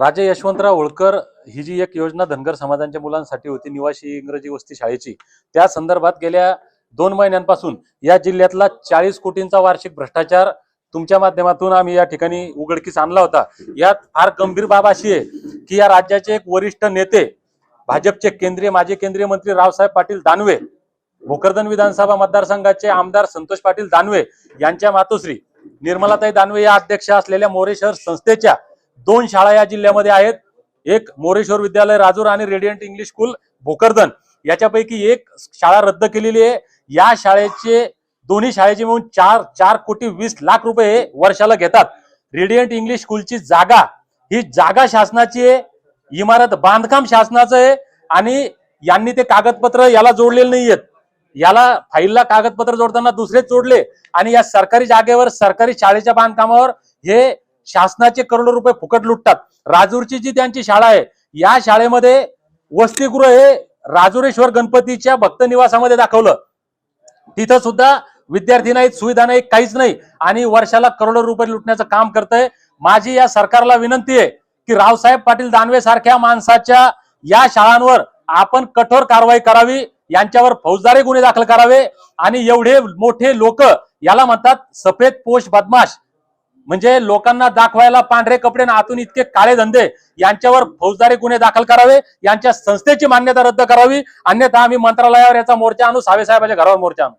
राजे यशवंतराव होळकर ही जी एक योजना धनगर समाजांच्या मुलांसाठी होती निवासी इंग्रजी वस्ती शाळेची त्या संदर्भात गेल्या दोन महिन्यांपासून या जिल्ह्यातला चाळीस कोटींचा वार्षिक भ्रष्टाचार तुमच्या माध्यमातून आम्ही या ठिकाणी उघडकीस आणला होता. यात फार गंभीर बाब अशी आहे की या राज्याचे एक वरिष्ठ नेते भाजपचे केंद्रीय माजी केंद्रीय मंत्री रावसाहेब पाटील दानवे भोकरदन विधानसभा मतदारसंघाचे आमदार संतोष पाटील दानवे यांच्या मातोश्री निर्मलाताई दानवे या अध्यक्ष असलेल्या मोरे शहर संस्थेच्या दोन शाळा या जिल्ह्यामध्ये आहेत. एक मोरेश्वर विद्यालय राजूर आणि रेडियंट इंग्लिश स्कूल भोकरदन. याच्यापैकी एक शाळा रद्द केलेली आहे. या शाळेचे दोन्ही शाळेचे मिळून चार चार कोटी वीस लाख रुपये हे वर्षाला घेतात. रेडियंट इंग्लिश स्कूलची जागा ही जागा शासनाची आहे. इमारत बांधकाम शासनाचं आहे. आणि यांनी ते कागदपत्र याला जोडलेले नाही आहेत याला फाईलला कागदपत्र जोडताना दुसरेच जोडले. आणि या सरकारी जागेवर सरकारी शाळेच्या बांधकामावर हे शासनाचे करोडो रुपये फुकट लुटतात. राजूरची जी त्यांची शाळा आहे या शाळेमध्ये वसतिगृह हे राजुरेश्वर गणपतीच्या भक्त निवासामध्ये दाखवलं. तिथं सुद्धा विद्यार्थी नाहीत सुविधा नाही काहीच नाही. आणि वर्षाला करोडो रुपये लुटण्याचं काम करतंय. माझी या सरकारला विनंती आहे की रावसाहेब पाटील दानवे सारख्या माणसाच्या या शाळांवर आपण कठोर कारवाई करावी यांच्यावर फौजदारी गुन्हे दाखल करावे. आणि एवढे मोठे लोक याला म्हणतात सफेद पोष बदमाश. म्हणजे लोकांना दाखवायला पांढरे कपडे आणि आतून इतके काळे धंदे यांच्यावर फौजदारी गुन्हे दाखल करावे यांच्या संस्थेची मान्यता रद्द करावी अन्यथा आम्ही मंत्रालयावर याचा मोर्चा आणू सावेसाहेबांच्या घरावर मोर्चा आणू.